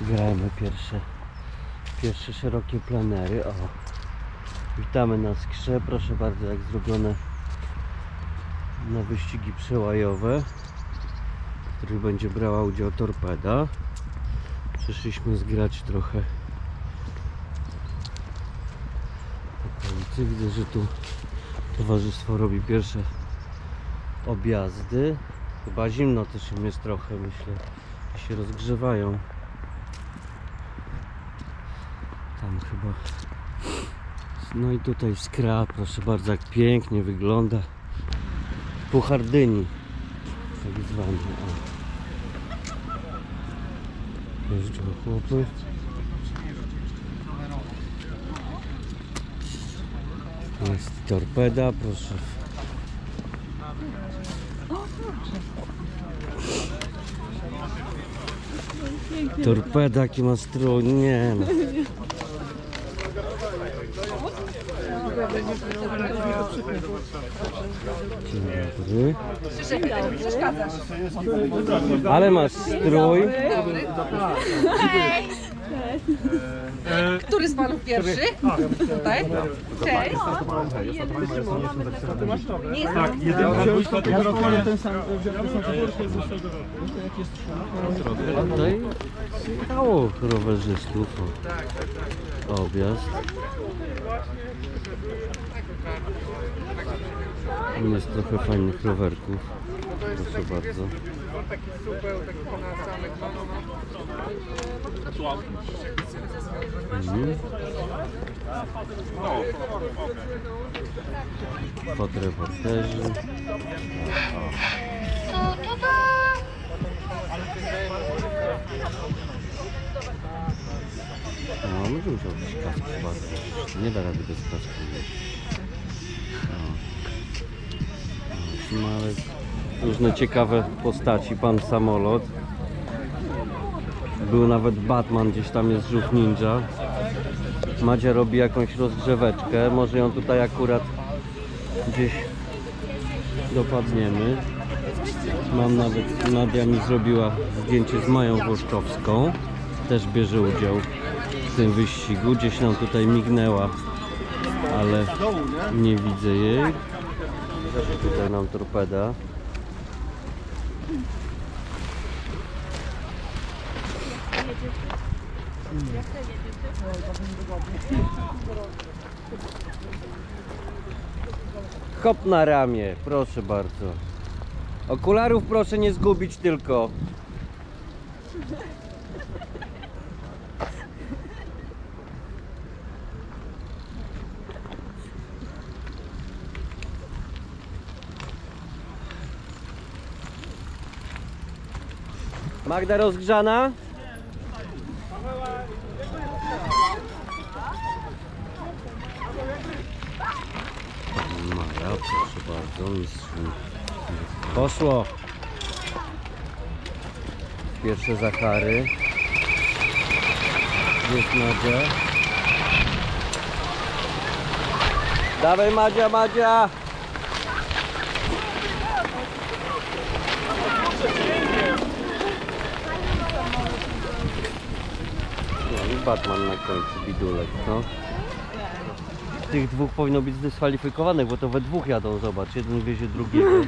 Zgrajmy pierwsze, pierwsze szerokie plenery. O, witamy na skrze. Proszę bardzo, jak zrobione na wyścigi przełajowe, w których będzie brała udział torpeda. Przyszliśmy zgrać trochę okolicy. Widzę, że tu towarzystwo robi pierwsze objazdy. Chyba zimno też im jest trochę, myślę. się rozgrzewają. Chyba. No i tutaj skra, proszę bardzo, jak pięknie wygląda. Puchardyni, tak zwany. Jeżdżą chłopy. Jest torpeda, proszę. Torpeda, jaki ma strój, nie no. Dzień dobry. Ale masz strój. Który z panów pierwszy? Tutaj? Cześć. Nie jest Tak, jedyny wziął tego roku, ten sam wziął ten sam zabór, z zeszłego roku. Tutaj stało rowerzystów. Objazd. Tam jest trochę fajnych rowerków. Proszę bardzo. Mhm. Fotreporterzy. No, może musiał być kask bardzo. Nie da rady bez kasku. O. O, Smalec. Różne ciekawe postaci. Pan samolot. Był nawet Batman, gdzieś tam jest żółw ninja. Madzia robi jakąś rozgrzeweczkę. Może ją tutaj akurat gdzieś dopadniemy. Mam nawet, Nadia mi zrobiła zdjęcie z Mają Włoszczowską. Też bierze udział w tym wyścigu. Gdzieś nam tutaj mignęła, ale nie widzę jej. Tutaj nam torpeda. Hop na ramię, proszę bardzo. Okularów proszę nie zgubić tylko. Magda rozgrzana? Maja, proszę bardzo, mistrz. Poszło. Pierwsze Zachary. Jest Madzia. Dawaj Madzia, Madzia! Batman na końcu, bidulek, no. Tych dwóch powinno być zdyskwalifikowanych, bo to we dwóch jadą, zobacz, jeden wiezie drugiego.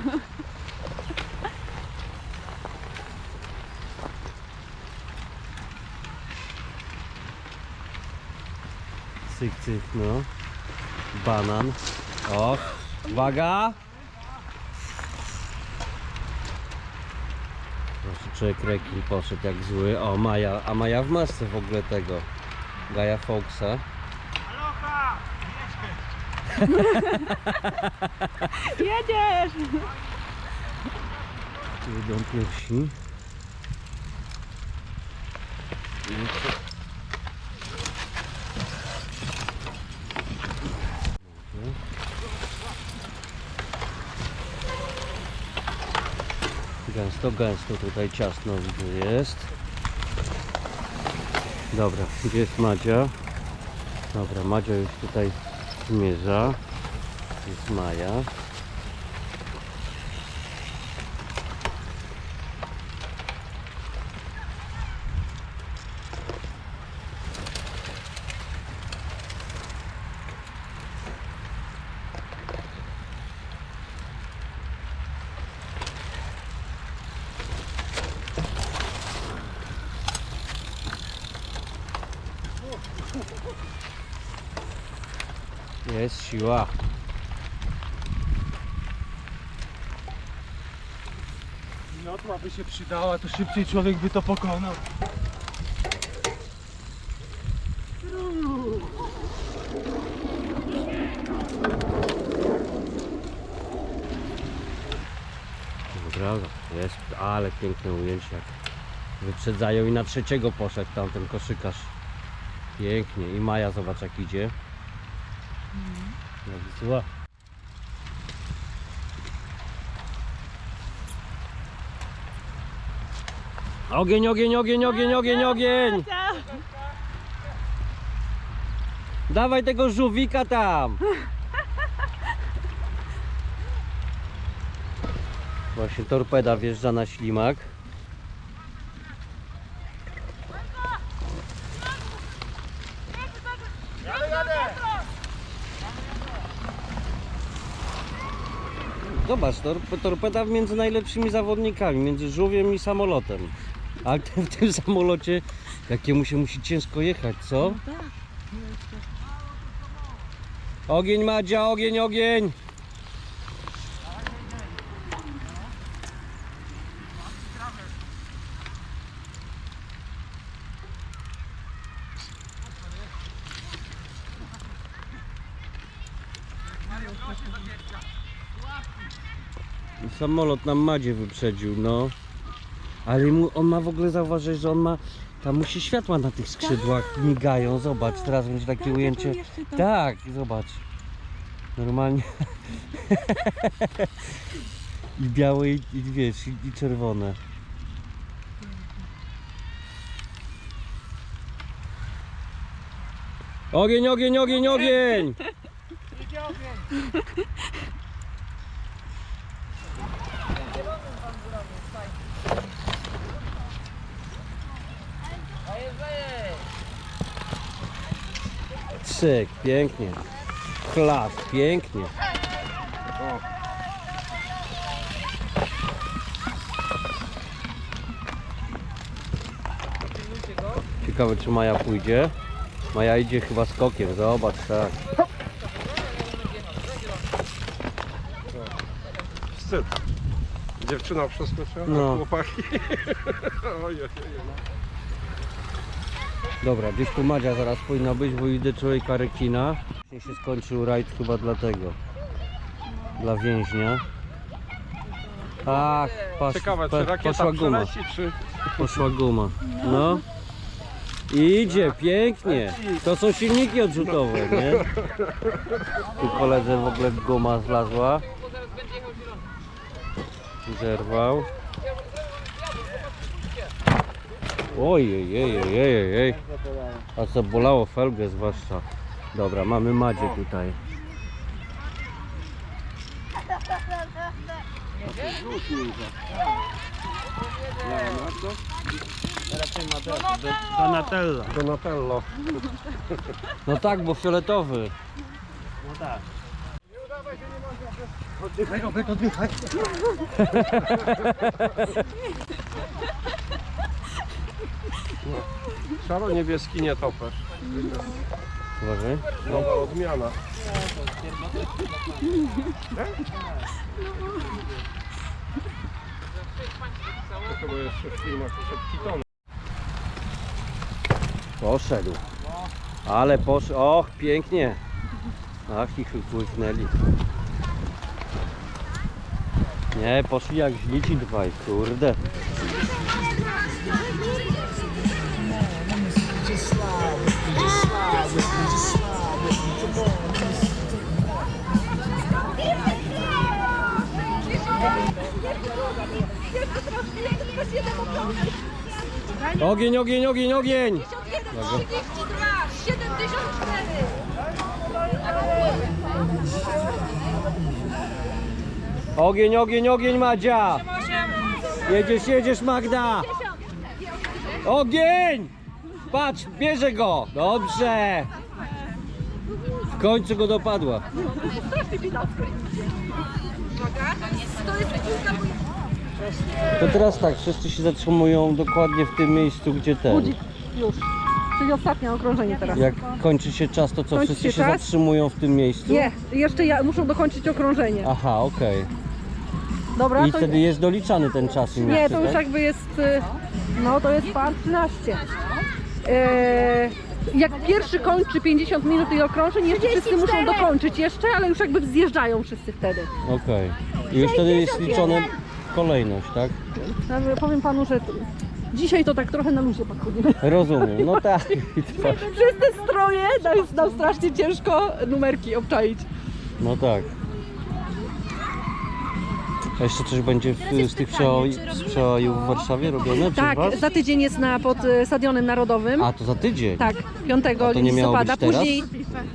Cyk, cyk, no. Banan. O, uwaga! Proszę, człowiek rekin poszedł jak zły. O, Maja, a Maja w masce w ogóle tego. Gaja Foxa. Jedziesz! Tu Idą pierwsi. No to- Gęsto, gęsto tutaj ciasno widzę jest. Dobra, gdzie jest Madzia? Dobra, Madzia już tutaj zmierza. Jest Maja. Jest siła. Miotła by się przydała, to szybciej człowiek by to pokonał. Dobra, jest, ale piękne ujęcie. Wyprzedzają i na trzeciego poszedł tamten koszykarz. Pięknie. I Maja zobacz jak idzie. Jak zła. Ogień, ogień, ogień, ogień, ogień, ogień! Dawaj tego żółwika tam! Właśnie torpeda wjeżdża na ślimak. Zobacz, torp- torpeda między najlepszymi zawodnikami, między żółwiem i samolotem. Ten, w tym samolocie, jakiemu się musi ciężko jechać, co? Ogień Madzia, ogień, ogień! Samolot nam Madzie wyprzedził, no. Ale mu, on ma w ogóle zauważyć, że on ma. Tam musi światła na tych skrzydłach migają. Zobacz, teraz będzie takie ujęcie. Tak, zobacz. Normalnie. I białe, i, i wiesz, i, i czerwone. Ogień, ogień, ogień, ogień! Cyk, pięknie. Chlap, pięknie. Ciekawe czy Maja pójdzie. Maja idzie chyba skokiem, zobacz, tak. Wstyd. Dziewczyna przeskoczyła, No. no. chłopaki. Ojej, Dobra, gdzieś tu Madzia zaraz powinna być, bo idę człowieka rekina. Właśnie się skończył rajd chyba dlatego. Dla więźnia. Ach, pas, Ciekawe, pa- czy rakieta poszła guma. przeleci, czy... Poszła guma. No. Idzie, pięknie. To są silniki odrzutowe, nie? Tu koledze w ogóle guma zlazła. Zerwał. Ojej, ojej, ojej, ojej. A co bolało felgę zwłaszcza. Dobra, mamy Madzie tutaj. Donatella. Donatello. No tak, bo fioletowy. Oddychaj, Robert, oddychaj. Szaro-niebieski nietoperz. Uważaj. Nowa odmiana. To chyba jeszcze w filmach przed Kitonem. Poszedł. Ale poszedł. Och, pięknie. Ach, ich wypłynęli. Nie, poszli jak źlici dwaj, kurde. Ogień, ogień, ogień, ogień! 72, 74. Ogień, ogień, ogień, Madzia! Jedziesz, jedziesz, Magda! Ogień! Patrz, bierze go! Dobrze! W końcu go dopadła. To jest To teraz tak, wszyscy się zatrzymują dokładnie w tym miejscu, gdzie ten. Już. czyli ostatnie okrążenie teraz. Jak kończy się czas, to co? Kończy Wszyscy się się czas? zatrzymują w tym miejscu? Nie, jeszcze ja, muszą dokończyć okrążenie. Aha, okej. Dobra, I to wtedy jest doliczany ten czas im nie, jeszcze, to już tak? jakby jest, y, no to jest par 13. E, jak pierwszy kończy 50 minut i okrążeń, jeszcze wszyscy muszą dokończyć jeszcze, ale już jakby zjeżdżają wszyscy wtedy. Okej. I już wtedy jest liczona kolejność, tak? Ja powiem panu, że t- dzisiaj to tak trochę na luzie podchodzimy. Rozumiem, no tak. Przez te stroje nam nam strasznie ciężko numerki obczaić. No tak. A jeszcze coś będzie w, z tych przełajów w Warszawie robione przez Tak, was? za tydzień jest na pod y, Stadionem Narodowym. A, to za tydzień? Tak, 5 A to nie miało być listopada. teraz? Później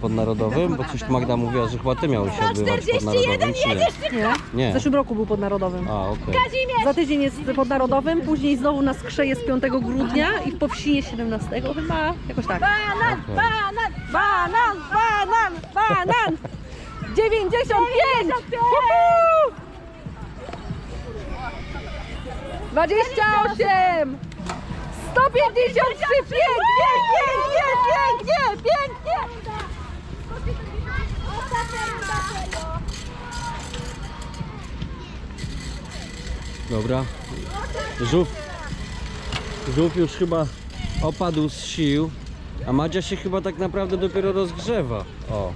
Pod Narodowym? Bo coś Magda mówiła, że chyba ty miałeś się odbywać pod Narodowym, czy nie? nie, Nie. w zeszłym roku był pod Narodowym. A, okej. Za tydzień jest pod Narodowym, później znowu na Skrze jest 5 grudnia i w Powsinie 17 chyba, jakoś tak. Banan, Okej. banan, banan, banan, banan! 95! Uhu! 28! 153! Pięknie, pięknie, pięknie, pięknie! Dobra. Żółw, żółw już chyba opadł z sił, a Madzia się chyba tak naprawdę dopiero rozgrzewa. O.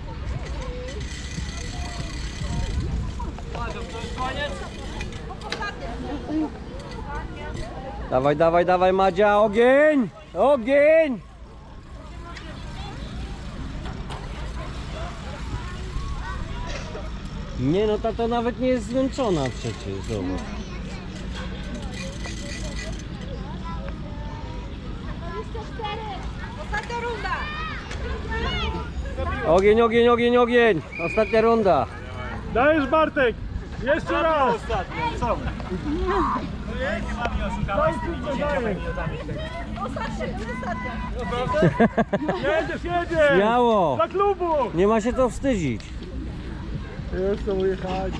Dawaj, dawaj, dawaj Madzia, ogień! Ogień! Nie no, ta to nawet nie jest zmęczona przecież, zobacz. Ostatnia runda! Ogień, ogień, ogień, ogień! Ostatnia runda. Dajesz Bartek! Jeszcze raz! Co? Jedziesz, jedziesz! Śmiało! Dla klubu! Nie ma się co wstydzić. Już chcą ujechać.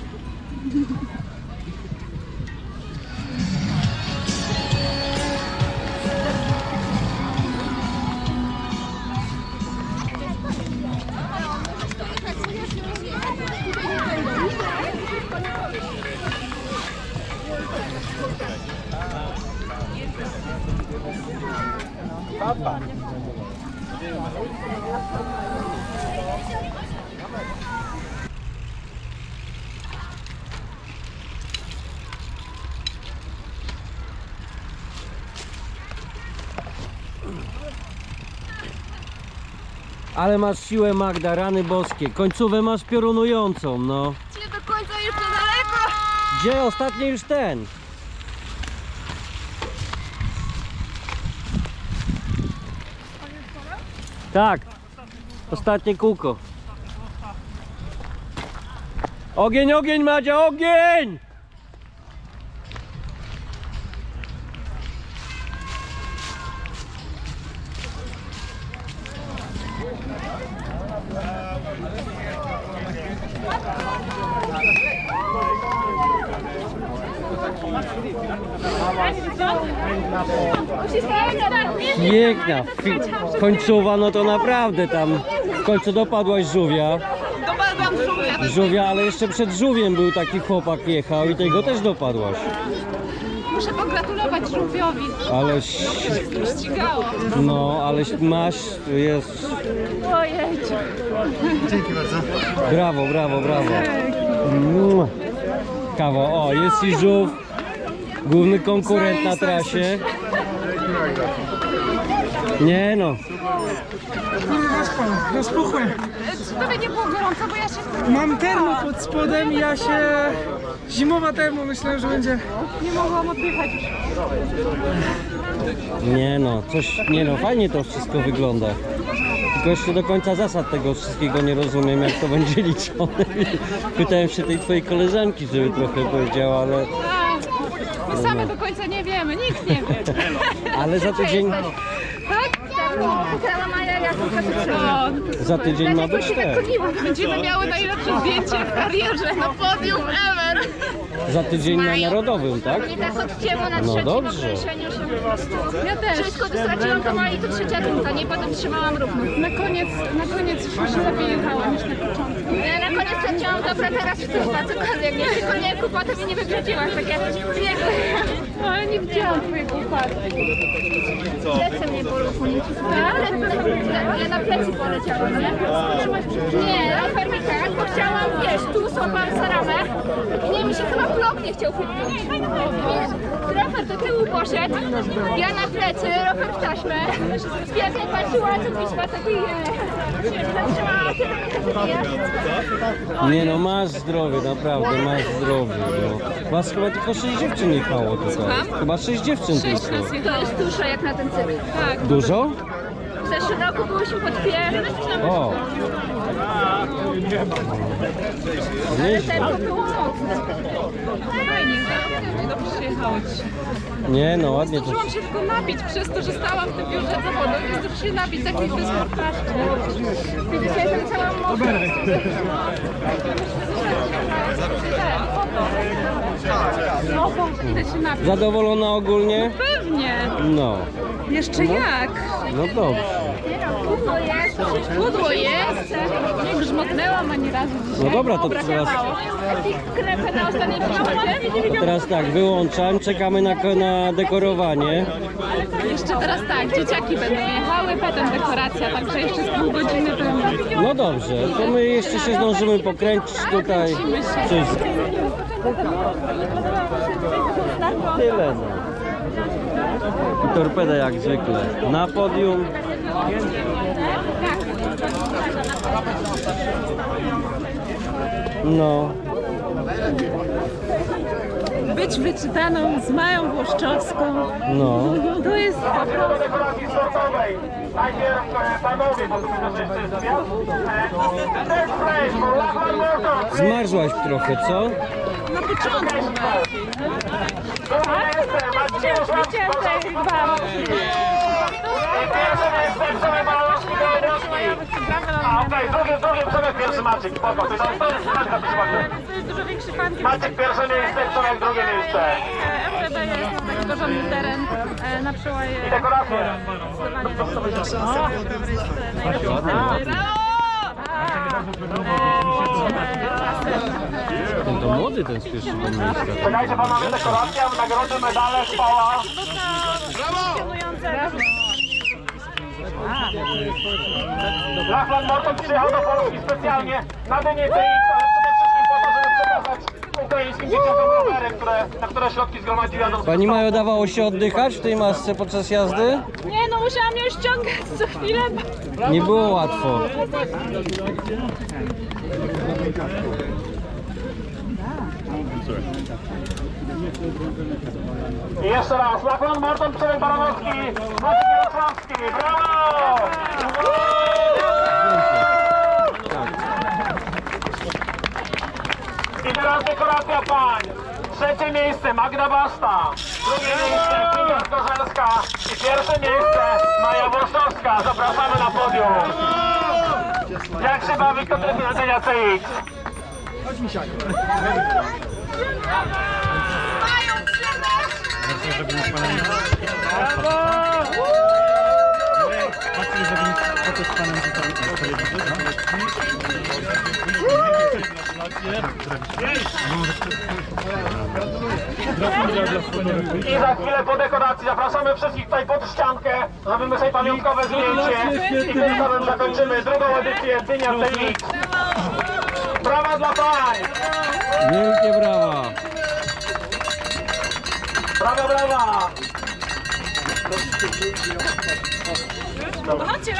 Ale masz siłę Magda, rany boskie. Końcówę masz piorunującą, no. Nie do końca jeszcze daleko! Gdzie ostatni już ten? Tak. Ostatnie kółko. Ogień, ogień Madzia, ogień! Piękna. Fi- końcowa, no to naprawdę tam w końcu dopadłaś żółwia. Dopadłam żółwia. Żółwia, ale jeszcze przed żółwiem był taki chłopak jechał i tego też dopadłaś. Muszę pogratulować żółwiowi. Ale Ścigało. no, ale masz, jest. Ojej. Brawo, brawo, brawo. Mua. Kawa, o, jest i żółw. Główny konkurent na trasie. Nie no, Rozpuchłem. Tobie nie było gorąco, bo ja się Mam termo pod spodem i ja się... Zimowa termo, myślałem, że będzie... nie mogłam oddychać już. nie no, coś, nie no, fajnie to wszystko wygląda. Tylko jeszcze do końca zasad tego wszystkiego nie rozumiem, jak to będzie liczone. Pytałem się tej twojej koleżanki, żeby trochę powiedziała, ale, My same do końca nie wiemy, nikt nie wie. ale za tydzień, No, za tydzień ma być ten. będziemy miały najlepsze zdjęcie w karierze na podium ever. Za tydzień na Narodowym, tak? Nie tak odcięło na No trzecim dobrze. okrążeniu się po prostu. Ja też. Wszystko wystraciłam pomali, to trzecia runda, nie potem trzymałam równo. Na koniec, na koniec już lepiej jechała niż na początku. Ja na koniec stwierdziłam, dobra, teraz w chyba cokolwiek, nie tylko nie kup, potem mnie nie wyprzedziłaś, takie biegły. No, ale nie widziałam twojego upadku. Plecy mnie bolą, ale ja na plecy poleciałam, nie? Nie, mi tak, bo chciałam, wiesz, tu złapałam za ramę i nie, mi się chyba blok nie chciał chwytnąć. Rower do tyłu poszedł, ja na plecy, rower w taśmę, pięknie patrzyła, co Wisła to bije. Zatrzymała się, to nie no, masz zdrowie, naprawdę, masz zdrowie. No. Was chyba tylko sześć dziewczyn jechało tutaj. Chyba sześć dziewczyn tylko. To jest dużo jak na ten cyrk. Tak. Dużo? W zeszłym roku byłyśmy pod pierwszym, O! ale tempo było mocne. Fajnie, dobrze przyjechałeś. Nie no, ładnie to. Zdążyłam się tylko napić przez to, że stałam w tym biurze zawodowym. Nie zdążyłam się napić takiej wysportaszki. Widzicie, jestem cała mokra. Mogą, idę się napić. Zadowolona ogólnie? Pewnie. No. Jeszcze jak? No dobrze. Pudło jest. Nie grzmotnęłam ani razu dzisiaj. No dobra, to teraz, kawało. Krepę na ostatniej przechodzie. to teraz tak, wyłączam, czekamy na, na dekorowanie. Jeszcze teraz tak, dzieciaki będą jechały, potem dekoracja, także jeszcze z pół godziny temu. No dobrze, to my jeszcze się zdążymy pokręcić tutaj. Wszystko. Tyle no. I torpeda jak zwykle. Na podium. No. Być wyczytaną z Mają Włoszczowską. No. To jest po prostu... Najpierw panowie, bo tu. Zmarzłaś trochę, co? Na początku. Drugie miejsce Maciej Szłapski, I pierwsze miejsce Przemek Malowski do Łoski. A okej, drugie, drugie Przemek pierwszy Maciek. Spoko, to jest to jest. To jest dużo większy. Maciek pierwsze miejsce, Przemek drugie miejsce. FTB jest taki porządny teren e, na przełaje. I dekoracje. Ten to młody ten z pierwszego miejsca. Czekajcie panowie, dekoracja, nagrody, medale, chwała. Lachlan Morton przyjechał do Polski specjalnie na Dynię TX, ale przede wszystkim po to, żeby przekazać ukraińskim dzieciakom rowery, które, na które środki zgromadził razem z Pani Majo dawało się oddychać w tej masce podczas jazdy? Nie no, musiałam ją ściągać co chwilę. Nie było łatwo. I jeszcze raz, Lachlan Morton, Przemek Baranowski, Maciej Jarosławski, brawo! I teraz dekoracja pań. Trzecie miejsce Magda Basta. Drugie miejsce Kinga Skorzelska. I pierwsze miejsce Maja Włoszczowska. Zapraszamy na podium. Jak się bawi Katarzyna Dynia CX? I za chwilę po dekoracji zapraszamy wszystkich tutaj pod ściankę. Zrobimy sobie pamiątkowe zdjęcie. I tym samym zakończymy drugą edycję Dynia CX. Brawa dla pań! Wielkie brawa. Brawa, brawa!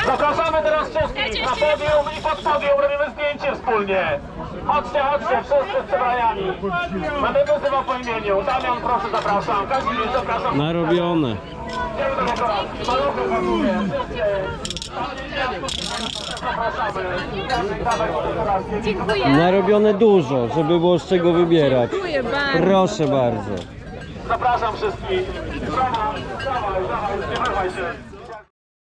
Zapraszamy teraz wszystkich na podium i pod podium robimy zdjęcie wspólnie. Chodźcie, chodźcie, wszyscy z przebraniami. Będę wyzywał po imieniu. Damian, proszę, zapraszam. Kazimierz, zapraszam. Narobione. Dziękuję. Narobione dużo, żeby było z czego wybierać. Dziękuję bardzo. Proszę bardzo. Zapraszam wszystkich. Brawa,